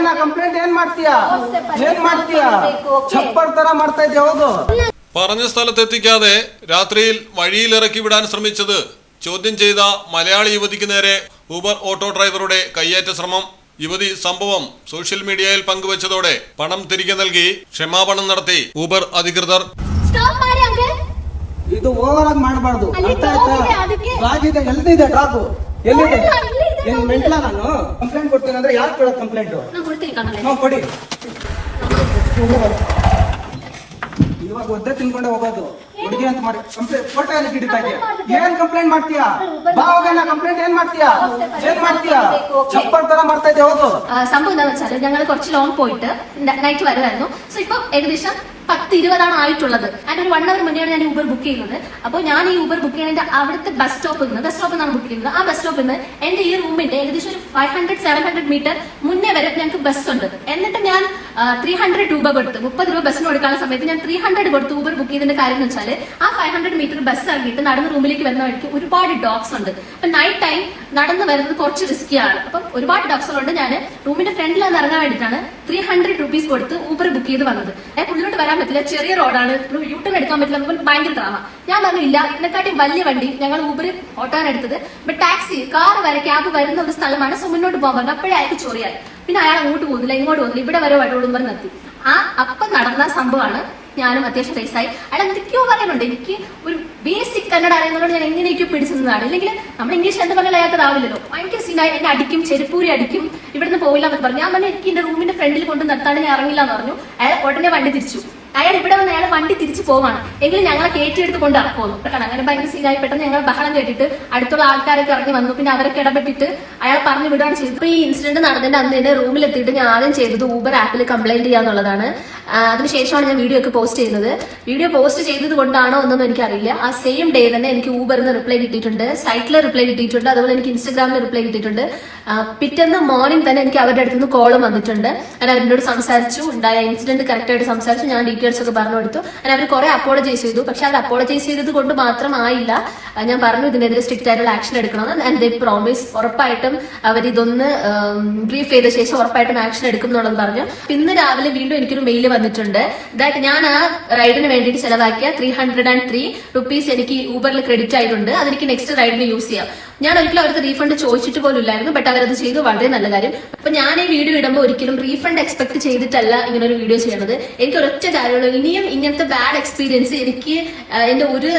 ನಾ ಕಂಪ್ಲೇಂಟ್ ಏನ್ ಮಾಡ್ತೀಯಾ ಏನ್ ಮಾಡ್ತೀಯಾ ಚಪ್ಪರ್ ತರ ಮಾಡ್ತಾ ಇದ್ದೆ ಹೋಗು പറഞ്ഞ സ്ഥലത്തെത്തിക്കാതെ രാത്രിയിൽ വഴിയിലിറക്കി വിടാൻ ശ്രമിച്ചത് ചോദ്യം ചെയ്ത മലയാളി യുവതിക്ക് നേരെ ഊബർ ഓട്ടോ ഡ്രൈവറുടെ കയ്യേറ്റ ശ്രമം യുവതി സംഭവം സോഷ്യൽ മീഡിയയിൽ പങ്കുവച്ചതോടെ പണം തിരികെ നൽകി ക്ഷമാപണം നടത്തി ഊബർ അധികൃതർ ಸ್ಟಾಪ್ ಮಾಡಿ ಹಂಗೆ ಇದು ಓವರ್ ಆಗಿ ಮಾಡಬಾರ್ದು ಅಲ್ಲಿ ಅರ್ಥ dog ಇದೆ, ಆಯ್ತಾ ಅದಕ್ಕೆ. ಡ್ರಾಗ್ ಇದೆ ಎಲ್ಲಿದೆ ಡ್ರಾಗು ಎಲ್ಲಿದೆ ಅಲ್ಲ, ಇಲ್ಲೇ ಇದೆ ಏನ್ dog. ಮೆಂಟ್ಲ ನಾನು ಕಂಪ್ಲೇಂಟ್ ಕೊಡ್ತೀನಿ ಅಂದ್ರೆ ಯಾರು ಕೊಡೋದು ಕಂಪ್ಲೇಂಟ್ ನಾನು ಕೊಡ್ತೀನಿ ಕಣಲೆ ನಾವು ಕೊಡಿ ಇವಾಗ ಒದ್ದೆ ತಿನ್ಕೊಂಡೆ ಹೋಗೋದು ಹುಡುಗಿ ಅಂತ ಮಾಡಿ ಕಂಪ್ಲೇಂಟ್ ಫೋಟೋ ಎಲ್ಲ ಹಿಡಿತಾ ಇದೆಯಾ ಏನ್ ಕಂಪ್ಲೇಂಟ್ ಮಾಡ್ತೀಯಾ ಬಾ ಹೋಗೋಣ ಕಂಪ್ಲೇಂಟ್ ಏನ್ ಮಾಡ್ತೀಯಾ ಏನ್ ಮಾಡ್ತೀಯಾ ಚಪ್ಪರ್ ತರ ಮಾಡ್ತಾ ಇದ್ದೆ ಹೋಗು ആ, സംഭവം എന്താണെന്ന് വെച്ചാൽ ഞങ്ങൾ കുറച്ച് ലോങ് പോയിട്ട് നൈറ്റ് വരുമായിരുന്നു സോ ഇപ്പൊ ഏകദേശം പത്ത് ഇരുപതാണ് ആയിട്ടുള്ളത് അതിന്റെ ഒരു വൺ അവർ മുന്നെയാണ് ഞാൻ ഊബർ ബുക്ക് ചെയ്യുന്നത്. അപ്പോൾ ഞാൻ ഈ ഊബർ ബുക്ക് ചെയ്യുന്നതിന്റെ അവിടുത്തെ ബസ് സ്റ്റോപ്പിൽ നിന്ന് ബസ് സ്റ്റോപ്പിൽ നിന്നാണ് ബുക്ക് ചെയ്യുന്നത്. ആ ബസ് സ്റ്റോപ്പിൽ നിന്ന് എന്റെ ഈ റൂമിന്റെ ഏകദേശം ഒരു five hundred seven hundred metre മുന്നേ വരെ ഞങ്ങൾക്ക് ബസ് ഉണ്ട്. എന്നിട്ട് ഞാൻ ത്രീ ഹൺഡ്രഡ് രൂപ കൊടുത്ത് മുപ്പത് രൂപ ബസ്സിന് കൊടുക്കാനുള്ള സമയത്ത് ഞാൻ ത്രീ ഹൺഡ്രഡ് കൊടുത്ത് ഊബർ ബുക്ക് ചെയ്തതിന്റെ കാര്യം എന്ന് വെച്ചാൽ ആ ഫൈവ് ഹൺഡ്രഡ് മീറ്റർ ബസ് ഇറങ്ങിയിട്ട് നടന്ന് റൂമിലേക്ക് വരുന്ന വഴിക്ക് ഒരുപാട് ഡോഗ്സ് ഉണ്ട്. അപ്പൊ നൈറ്റ് ടൈം നടന്ന് വരുന്നത് കുറച്ച് റിസ്കിയാണ് അപ്പം ഒരുപാട് ഡോഗ്സുകളുണ്ട് ഞാൻ റൂമിന്റെ ഫ്രണ്ടിൽ നിന്ന് ഇറങ്ങാൻ വേണ്ടിയിട്ടാണ് ത്രീ ഹൺഡ്രഡ് റുപ്പീസ് കൊടുത്ത് ഊബർ ബുക്ക് ചെയ്ത് വന്നത്. ഏഹ് ഉള്ളിലോട്ട് വരാൻ പറ്റില്ല ചെറിയ റോഡാണ്. യൂട്ടേൺ എടുക്കാൻ പറ്റില്ല നമുക്ക് ഭയങ്കര ഡ്രാമ ഞാൻ പറഞ്ഞില്ല ഇതിനെക്കാട്ടി വലിയ വണ്ടി. ഞങ്ങൾ ഊബർ ഓട്ടോയാണ് എടുത്തത്. ബട്ട് ടാക്സി കാർ വരെ ക്യാബ് വരുന്ന ഒരു സ്ഥലമാണ് സോ മുന്നോട്ട് പോകാൻ പറഞ്ഞു അപ്പോഴേ അയാൾക്ക് ചൊറിയായി. പിന്നെ അയാൾ അങ്ങോട്ട് പോകുന്നില്ല ഇങ്ങോട്ട് പോകുന്നില്ല. ഇവിടെ വരെ വഴിയോടും പറഞ്ഞ് നിർത്തി. ആ അപ്പം നടന്ന സംഭവമാണ് ഞാനും അത്യാവശ്യം റേസായി അയാൾ എന്തൊക്കെയോ പറയാനുണ്ട് എനിക്ക് ഒരു ബേസിക് കന്നഡ അറിയുന്നതുകൊണ്ട് ഞാൻ എങ്ങനെയൊക്കെയോ പിടിച്ചതാണ് അല്ലെങ്കിൽ നമ്മൾ ഇംഗ്ലീഷ് എന്ത് പറഞ്ഞാൽ അയാൾക്കതാവില്ലല്ലോ ഭയങ്കര സീനായി എന്നെ അടിക്കും ചെരുപ്പൂരി അടിക്കും. ഇവിടുന്ന് പോയില്ല എന്ന് പറഞ്ഞു. ഞാൻ പറഞ്ഞു എനിക്ക് എന്റെ റൂമിന്റെ ഫ്രണ്ടിൽ കൊണ്ട് നിർത്താണ്ട് ഞാൻ ഇറങ്ങില്ല എന്ന് പറഞ്ഞു. അയാൾ ഉടനെ വണ്ടി തിരിച്ചു. അയാൾ ഇവിടെ വന്ന് അയാൾ വണ്ടി തിരിച്ചു പോവാണ്. എങ്കിലും ഞങ്ങളെ കയറ്റിയെടുത്ത് കൊണ്ട് ഇറക്കുമല്ലോ കാരണം അങ്ങനെ ഭയങ്കര സീനായി പെട്ടെന്ന് ഞങ്ങൾ ബഹളം കേട്ടിട്ട് അടുത്തുള്ള ആൾക്കാരൊക്കെ ഇറങ്ങി വന്നു. പിന്നെ അവരൊക്കെ ഇടപെട്ടിട്ട് അയാൾ പറഞ്ഞു വിടുകയാണ് ചെയ്തത്. ഈ ഇൻസിഡന്റ് നടന്നതിന്റെ അന്ന് തന്നെ റൂമിലെത്തിയിട്ട് ഞാൻ ആദ്യം ചെയ്തത് ഊബർ ആപ്പിൽ കംപ്ലൈന്റ് ചെയ്യാന്നുള്ളതാണ്. അതിനുശേഷമാണ് ഞാൻ വീഡിയോ ഒക്കെ പോസ്റ്റ് ചെയ്യുന്നത്. വീഡിയോ പോസ്റ്റ് ചെയ്തത് കൊണ്ടാണോ എന്നൊന്നും എനിക്കറിയില്ല. ആ സെയിം ഡേ തന്നെ എനിക്ക് ഊബറിന് റിപ്ലൈ കിട്ടിയിട്ടുണ്ട്. സൈറ്റിൽ റിപ്ലൈ കിട്ടിയിട്ടുണ്ട്. അതുപോലെ എനിക്ക് ഇൻസ്റ്റാഗ്രാമിൽ റിപ്ലൈ കിട്ടിയിട്ടുണ്ട്. പിറ്റേന്ന് മോർണിംഗ് തന്നെ എനിക്ക് അവരുടെ അടുത്ത് നിന്ന് കോളും വന്നിട്ടുണ്ട്. ഞാൻ അവരോട് സംസാരിച്ചു. ഉണ്ടായ ഇൻസിഡന്റ് കറക്റ്റായിട്ട് സംസാരിച്ചു. ഞാൻ ഡീറ്റെയിൽസ് ഒക്കെ പറഞ്ഞു കൊടുത്തു. ഞാൻ അവർ കുറെ അപ്പോളജൈസ് ചെയ്തു. പക്ഷെ അവർ അപ്പോളജൈസ് ചെയ്തത് കൊണ്ട് മാത്രമായില്ല ഞാൻ പറഞ്ഞു ഇതിനെതിരെ സ്ട്രിക്റ്റ് ആയിട്ടുള്ള ആക്ഷൻ എടുക്കണമെന്ന്. ആൻഡ് ദേ പ്രോമിസ് ഉറപ്പായിട്ടും അവർ ഇതൊന്ന് ബ്രീഫ് ചെയ്ത ശേഷം ഉറപ്പായിട്ടും ആക്ഷൻ എടുക്കും എന്നുള്ളത് പറഞ്ഞു ഇന്ന് രാവിലെ വീണ്ടും എനിക്കൊരു മെയിൽ വന്നിട്ടുണ്ട്. ദാറ്റ് ഞാൻ ആ റൈഡിന് വേണ്ടിയിട്ട് ചെലവാക്കിയ three hundred and three rupees എനിക്ക് ഊബറിൽ ക്രെഡിറ്റ് ആയിട്ടുണ്ട്. അതെനിക്ക് നെക്സ്റ്റ് റൈഡിന് യൂസ് ചെയ്യാം. ഞാൻ ഒരിക്കലും അവർക്ക് റീഫണ്ട് ചോദിച്ചിട്ട് പോലും ഇല്ലായിരുന്നു ബട്ട് അവരത് ചെയ്തു വളരെ നല്ല കാര്യം. അപ്പൊ ഞാൻ ഈ വീഡിയോ ഇടുമ്പോൾ ഒരിക്കലും റീഫണ്ട് എക്സ്പെക്ട് ചെയ്തിട്ടല്ല ഇങ്ങനെ ഒരു വീഡിയോ ചെയ്യണത് എനിക്ക് ഒരൊറ്റ കാര്യമുള്ളൂ ഇനിയും ഇങ്ങനത്തെ ബാഡ് എക്സ്പീരിയൻസ് എനിക്ക് എന്റെ ഒരു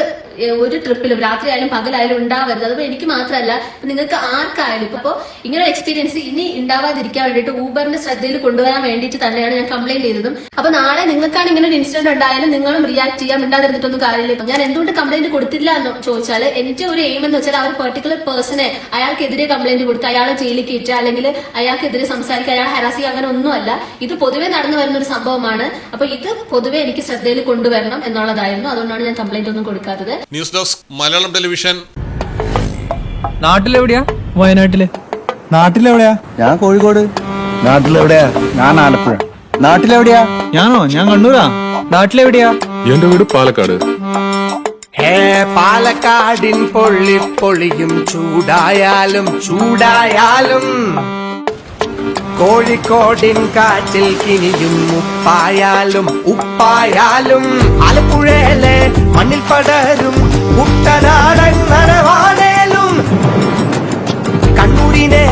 ഒരു ട്രിപ്പിലും രാത്രി ആയാലും പകലായാലും ഉണ്ടാവരുത്. അതുപോലെ എനിക്ക് മാത്രമല്ല നിങ്ങൾക്ക് ആർക്കായാലും ഇപ്പൊ ഇങ്ങനെ എക്സ്പീരിയൻസ് ഇനി ഉണ്ടാവാതിരിക്കാൻ വേണ്ടിയിട്ട് ഊബറിന്റെ ശ്രദ്ധയിൽ കൊണ്ടുവരാൻ വേണ്ടിയിട്ട് തന്നെയാണ് ഞാൻ കംപ്ലൈന്റ് ചെയ്തതും. അപ്പൊ നാളെ നിങ്ങൾക്കാണ് ഇങ്ങനെ ഒരു ഇൻസിഡന്റ് ഉണ്ടായാലും നിങ്ങളും റിയാക്ട് ചെയ്യാൻ മിണ്ടാതിരുന്നിട്ടൊന്നും കാര്യമില്ല. ഞാൻ എന്തുകൊണ്ട് കംപ്ലൈന്റ് കൊടുത്തില്ല എന്ന് ചോദിച്ചാൽ എന്റെ ഒരു എയിം എന്ന് വെച്ചാൽ ആ ഒരു പെർട്ടിക്കുലർ പേഴ്സണെ അയാൾക്കെതിരെ കംപ്ലൈന്റ് കൊടുത്ത് അയാളെ ജയിലിൽ കയറ്റുക അല്ലെങ്കിൽ അയാൾക്കെതിരെ സംസാരിക്കുക അയാൾ ഹരാസ് ചെയ്യുക അങ്ങനെ ഒന്നുമല്ല. ഇത് പൊതുവെ നടന്നു വരുന്ന ഒരു സംഭവമാണ്. അപ്പൊ ഇത് പൊതുവെ എനിക്ക് ശ്രദ്ധയിൽ കൊണ്ടുവരണം എന്നുള്ളതായിരുന്നു. അതുകൊണ്ടാണ് ഞാൻ കംപ്ലൈന്റ് ഒന്നും കൊടുക്കാത്തത്. News desk Malayalam television. നാട്ടിലെവിടെയാ? വയനാട്ടിൽ. നാട്ടിലെവിടെയാ? ഞാൻ കോഴിക്കോട്. നാട്ടിലെവിടെയാ? ഞാൻ ആലപ്പുഴ. നാട്ടിലെവിടെയാ? ഞാനോ? ഞാൻ കണ്ണൂരാ. നാട്ടിലെവിടെയാ? എന്റെ വീട് പാലക്കാട്. പാലക്കാടിൻ പൊള്ളി പൊളിയും ചൂടായാലും ചൂടായാലും. കോഴിക്കോടിൻ കാറ്റിൽ കിനിയും ഉപ്പായാലും ഉപ്പായാലും. ആലപ്പുഴയിലെ മണ്ണിൽ പടരും കുട്ടനാടൻ നനവാണേലും കണ്ണൂരിനെ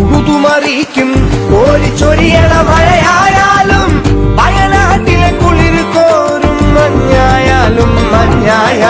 ഉഴുതുമറിയിക്കും കോരിച്ചൊരിയണ മഴയായാലും. വയനാട്ടിലെ കുളിർ കോരും മഞ്ഞായാലും മഞ്ഞായാലും